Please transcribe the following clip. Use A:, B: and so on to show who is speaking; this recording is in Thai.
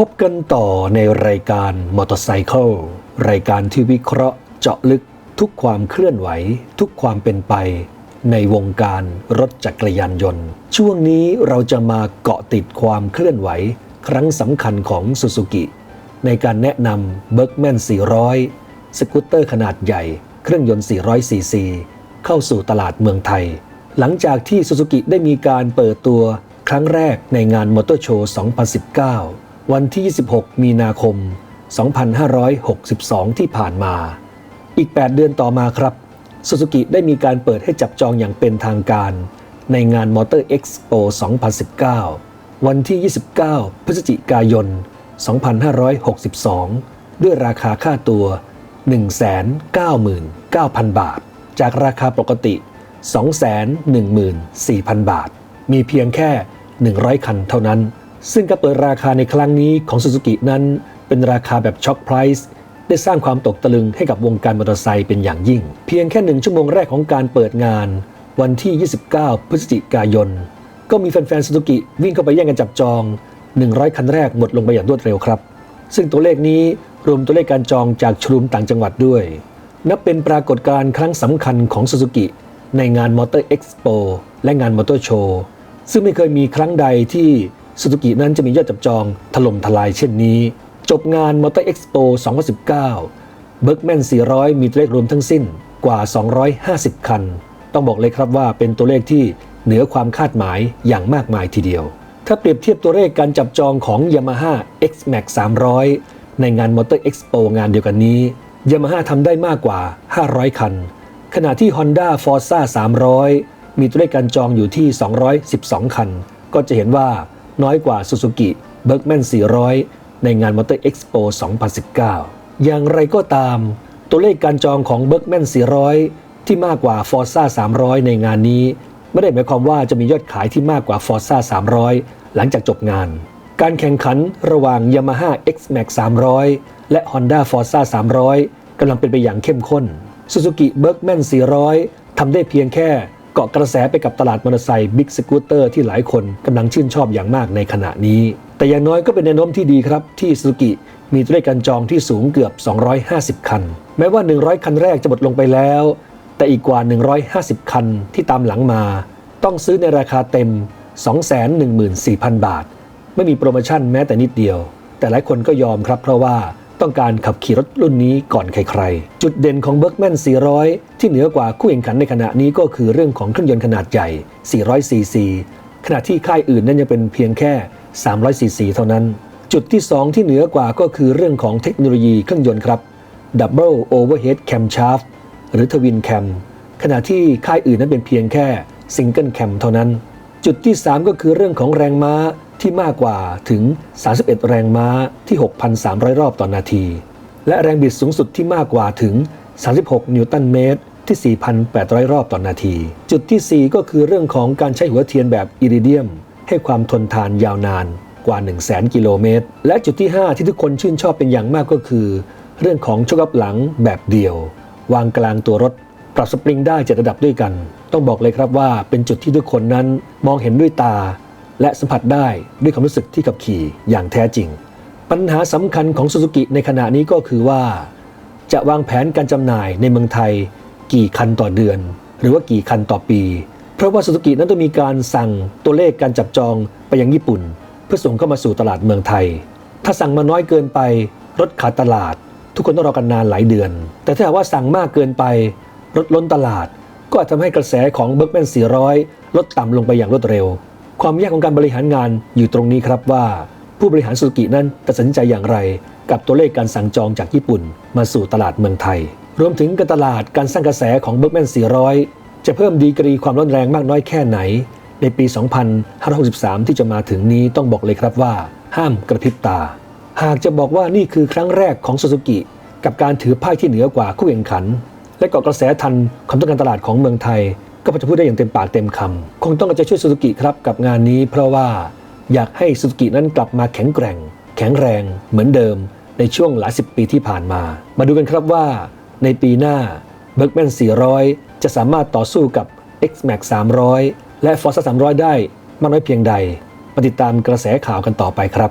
A: พบกันต่อในรายการมอเตอร์ไซค์รายการที่วิเคราะห์เจาะลึกทุกความเคลื่อนไหว ทุกความเป็นไป ในวงการรถจักรยานยนต์ ช่วงนี้เราจะมาเกาะติดความเคลื่อนไหว ครั้งสำคัญของซูซูกิในการแนะนำเบิร์กแมน400 สกูตเตอร์ขนาดใหญ่ เครื่องยนต์ 400 ซีซี เข้าสู่ตลาดเมืองไทย หลังจากที่ซูซูกิได้มีการเปิดตัวครั้งแรกในงานมอเตอร์โชว์ 2019 วันที่ 26 มีนาคม 2562 ที่ผ่านมา อีก 8 เดือนต่อมาครับซูซูกิได้มีการเปิดให้จับจองอย่างเป็นทางการ ในงานมอเตอร์เอ็กซ์โป2019 วันที่ 29 พฤศจิกายน 2562 ด้วยราคาค่าตัว 199,000 บาท จากราคาปกติ 214,000 บาท มีเพียงแค่ 100 คันเท่านั้น ซึ่งการเปิดราคาในครั้งนี้ของ Suzuki นั้น เป็นราคาแบบช็อคไพรส์ได้สร้างความตกตะลึงให้กับวงการมอเตอร์ไซค์เป็นอย่างยิ่ง เพียงแค่หนึ่งชั่วโมงแรกของการเปิดงาน วันที่ 29 พฤศจิกายน ก็มีแฟนๆ Suzuki วิ่งเข้าไปแย่งกันจับจอง 100 คันแรกหมดลงไปอย่างรวดเร็วครับ ซึ่งตัวเลขนี้รวมตัวเลขการจองจากชลุมต่างจังหวัดด้วย นับเป็นปรากฏการณ์ครั้งสำคัญของ Suzuki ในงาน Motor Expo และงาน Motor Show ซึ่งไม่เคยมีครั้งใดที่ Suzuki นั้นจะมียอดจับจองถล่มทลายเช่นนี้ จบงาน Motor Expo 2019 b e r g m a n 400 มีตัวเลขรวมทั้งสิ้นกว่า 250 คัน ต้องบอกเลยครับว่าเป็นตัวเลขที่เหนือความคาดหมายอย่างมากมายทีเดียว ถ้าเปรียบเทียบตัวเลขการจับจองของ Yamaha X-Max 300 ในงาน Motor Expo งานเดียวกันนี้ Yamaha ทำได้มากกว่า 500 คัน ขณะที่ Honda Forza 300 มีตัวเลขการจองอยู่ที่ 212 คัน ก็จะเห็นว่า น้อยกว่า Suzuki Bergman 400 ในงาน Motor Expo 2019 อย่างไรก็ตาม ตัวเลขการจองของ Bergman 400 ที่มากกว่า Forza 300 ในงานนี้ ไม่ได้หมายความว่าจะมียอดขายที่มากกว่า Forza 300 หลังจากจบงาน การแข่งขันระหว่าง Yamaha X-Max 300 และ Honda Forza 300 กำลังเป็นไปอย่างเข้มข้น Suzuki Bergman 400 ทำได้เพียงแค่ เกาะกระแสไปกับตลาดมอเตอร์ไซค์บิ๊กสกูตเตอร์ที่หลายคนกำลังชื่นชอบอย่างมากในขณะนี้ แต่อย่างน้อยก็เป็นแนวโน้มที่ดีครับ ที่ Suzuki มีตัวเลขการจองที่สูงเกือบ 250 คัน แม้ว่า 100 คันแรกจะหมดลงไปแล้ว แต่อีกกว่า 150 คันที่ตามหลังมา ต้องซื้อในราคาเต็ม 214,000 บาท ไม่มีโปรโมชั่นแม้แต่นิดเดียว แต่หลายคนก็ยอมครับเพราะว่า ต้องการขับขี่รถรุ่นนี้ก่อนใครๆ จุดเด่นของ Bergman 400 ที่เหนือกว่าคู่แข่งขันในขณะนี้ก็คือเรื่องของเครื่องยนต์ขนาดใหญ่ 400 ซีซี ขณะที่ค่ายอื่นนั้นยังเป็นเพียงแค่ 300 ซีซีเท่านั้น จุดที่ 2 ที่เหนือกว่าก็คือเรื่องของเทคโนโลยีเครื่องยนต์ครับ Double Overhead Camshaft หรือ Twin Cam ขณะที่ค่ายอื่นนั้นเป็นเพียงแค่ Single Cam เท่านั้น จุดที่ 3 ก็คือเรื่องของแรงม้าที่มากกว่าถึง 31 แรงม้าที่ 6,300 รอบต่อนนาที และแรงบิดสูงสุดที่มากกว่าถึง 36 นิวตันเมตรที่ 4,800 รอบต่อนนาที จุดที่ 4 ก็คือเรื่องของการใช้หัวเทียนแบบอิริเดียม ให้ความทนทานยาวนานกว่า 100,000กิโลเมตร และจุดที่ 5 ที่ทุกคนชื่นชอบเป็นอย่างมากก็คือ เรื่องของชกอัพหลังแบบเดียว วางกลางตัวรถ ปรับสปริงได้เจ็ดระดับด้วยกัน ต้องบอกเลยครับว่าเป็นจุดที่ทุกคนนั้นมองเห็นด้วยตา และสัมผัสได้ด้วยความรู้สึกที่ขับขี่อย่างแท้จริง ปัญหาสำคัญของ Suzuki ในขณะนี้ก็คือว่า จะวางแผนการจำหน่ายในเมืองไทย กี่คันต่อเดือน หรือว่ากี่คันต่อปี เพราะว่า Suzuki นั้นต้องมีการสั่งตัวเลขการจับจองไปยังญี่ปุ่น เพื่อส่งเข้ามาสู่ตลาดเมืองไทย ถ้าสั่งมาน้อยเกินไปรถขาดตลาด ทุกคนต้องรอกันนานหลายเดือน แต่ถ้าหากว่าสั่งมากเกินไป รถล้นตลาด ก็อาจทำให้กระแสของ Bergman 400 ลดต่ำลงไปอย่างรวดเร็ว ความยากของการบริหารงานอยู่ตรงนี้ครับว่า ผู้บริหารซูซูกินั้นตัดสินใจอย่างไร กับตัวเลขการสั่งจองจากญี่ปุ่น มาสู่ตลาดเมืองไทย รวมถึงการตลาดการสร้างกระแสของ Bergman 400 จะเพิ่มดีกรีความร้อนแรงมากน้อยแค่ไหน ในปี 2563 ที่จะมาถึงนี้ต้องบอกเลยครับว่า ห้ามกระพริบตา หากจะบอกว่านี่คือครั้งแรกของซูซูกิกับการถือป้ายที่เหนือกว่าคู่แข่งขัน และเกาะกระแสทันความต้องการตลาดของเมืองไทย ก็พอจะพูดได้อย่างเต็มปากเต็มคำคงต้องการจะช่วยซูซูกิครับกับงานนี้ เพราะว่าอยากให้ซูซูกินั้นกลับมาแข็งแกร่ง แข็งแรงเหมือนเดิม ในช่วงหลายสิบปีที่ผ่านมา มาดูกันครับว่า ในปีหน้า Bergman 400 จะสามารถต่อสู้กับ X-Max 300 และ Forza 300 ได้มากน้อยเพียงใดมาติดตามกระแสข่าวกันต่อไปครับ